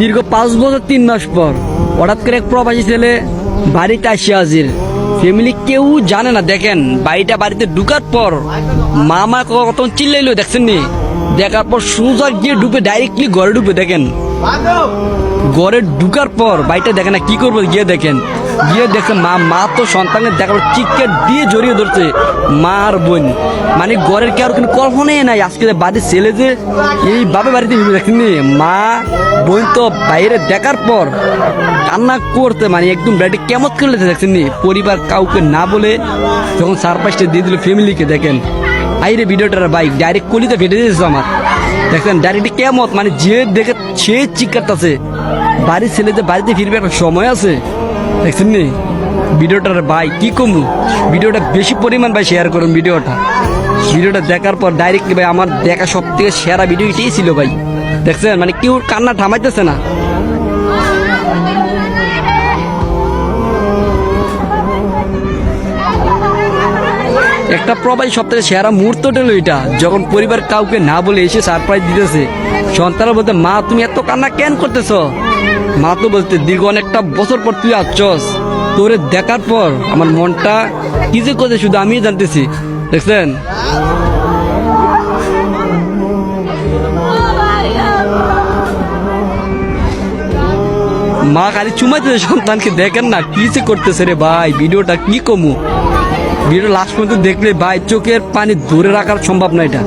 দীর্ঘ পাঁচ বছর, তিন মাস পর হঠাৎ করে এক প্রবাসী ছেলে বাড়িতে আসি হাজির। ফ্যামিলি কেউ জানে না, দেখেন, বাড়িটা বাড়িতে ঢুকার পর মামা কত চিল্লাইলো দেখছেন নি দেখার পর সোজা গিয়ে ডুবে ডাইরেক্টলি ঘরে ডুবে দেখেন। ঘরে ঢুকার পর বাড়িটা দেখেন না, কি করব? গিয়ে দেখেন। গিয়ে দেখেন মা মা তো সন্তানকে দেখার চিৎকার দিয়ে জড়িয়ে ধরছে মা আর বোন। মানে ঘরের কি আর কোনো কল্পনাই নাই, আজকে যে বাড়ির ছেলে যে এই বাপে বাড়িতে দেখেন মা, বোন তো বাইরে দেখার পর কান্না করতে মানে একদম বাড়িটা কেমন করে দেখছেন পরিবার কাউকে না বলে যখন সারপ্রাইজটা দিয়ে দিল ফ্যামিলিকে দেখেন। আইরে ভিডিওটার বাইক ডাইরেক্ট কলিতে ফেটে দিয়েছে আমার। দেখেন ডাইরেক্ট কেমত মানে যে দেখে সে চিকারটাছে বাড়ির ছেলেদের বাড়িতে ফিরবে একটা সময় আছে। দেখছেন নি? ভিডিওটার ভাই, কি কমু? ভিডিওটা বেশি পরিমাণ ভাই শেয়ার করুন ভিডিওটা। ভিডিওটা দেখার পর ডাইরেক্ট ভাই আমার দেখা সব থেকে সেরা ভিডিও এটাই ছিল ভাই। দেখছেন মানে কেউ কান্না থামাইতেছে না। একটা প্রবাই সব থেকে সেরা মুহূর্তটা হলো এটা। যখন পরিবার কাউকে না বলে এসে সারপ্রাইজ দিতেছে। সন্তানরা বলতে মা, তুমি এত কান্না কেন করতেছ? মা তো বলতে, দীর্ঘ অনেকটা বছর পর তুই আসছস। তোরে দেখার পর আমার মনটা কি যে করছে শুধু আমি জানতেছি। দেখছেন? মা খালি চুমাইতেছে, সন্তানকে দেখেন না, কি যে করতেছে রে ভাই, ভিডিওটা কি কমু? ভিডিও লাস্ট পর্যন্ত দেখলে ভাই চোখের পানি ধরে রাখার সম্ভব না এটা।